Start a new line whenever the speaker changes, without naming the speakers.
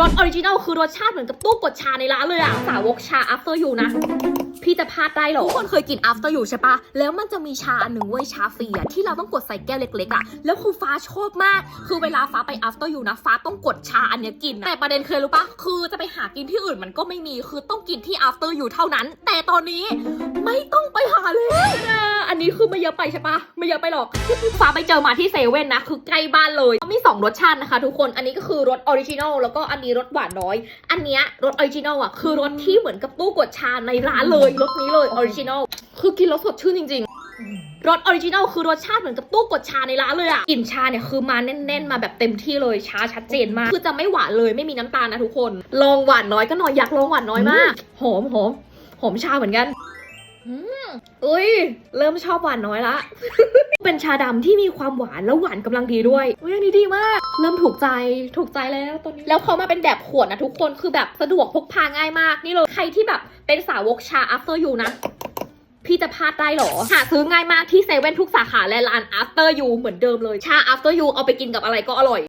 รสออริจินัลคือรสชาติเหมือนกับตู้กดชาในร้านเลยอะสาวกชา after you นะ จะพลาดได้เหรอทุกคนเคยกิน after you ใช่ปะแล้วมันจะมีชาอันหนึ่งเว้ยชาฟรีอะที่เราต้องกดใส่แก้วเล็กๆอะแล้วคือฟ้าชอบมาก คือเวลาฟ้าไป after you นะฟ้าต้องกดชาอันเนี้ยกินอะแต่ประเด็นเคยรู้ปะคือจะไปหากินที่อื่นมันก็ไม่มีคือต้องกินที่ after you เท่านั้น แต่ตอนนี้ไม่ต้องไปหาเลยนะอันนี้คือไม่เยอะไปใช่ปะไม่เยอะไปหรอกฟ้าไปเจอมาที่เซเว่นนะคือใกล้บ้านเลยมี 2 รสชาตินะคะทุกคนอันนี้ก็คือรสออริจินอลแล้วก็อันนี้รสหวานน้อย อันเนี้ยรสออริจินอลอะคือรสที่เหมือนกับตู้กดชาในร้านเลยรสนี้เลยออริจินอลคือกินแล้วสดชื่นจริงๆรสออริจินอลคือรสชาติเหมือนกับตู้กดชาในร้านเลยอะกลิ่นชาเนี่ยคือมาแน่นๆ มาแบบเต็มที่เลยชาชัดเจนมาก คือจะไม่หวานเลยไม่มีน้ำตาลนะทุกคน ลองหวานน้อยก็หน่อยอยากลองหวานน้อยมาก หอมหอมหอมชาเหมือนกันอืมอุ้ย เริ่มชอบหวานน้อยละ เป็นชาดำที่มีความหวานแล้วหวานกำลังดีด้วยอุ้ยอันนี้ดีมาก เริ่มถูกใจถูกใจแล้วตอนนี้ แล้วเขามาเป็นแบบขวดนะทุกคนคือแบบสะดวกพกพาง่ายมาก นี่เลยใครที่แบบเป็นสาวกชา after you นะพี่จะพลาดได้เหรอ หาซื้อง่ายมากที่เซเว่นทุกสาขาและร้าน after you เหมือนเดิมเลย ชา after you เอาไปกินกับอะไรก็อร่อย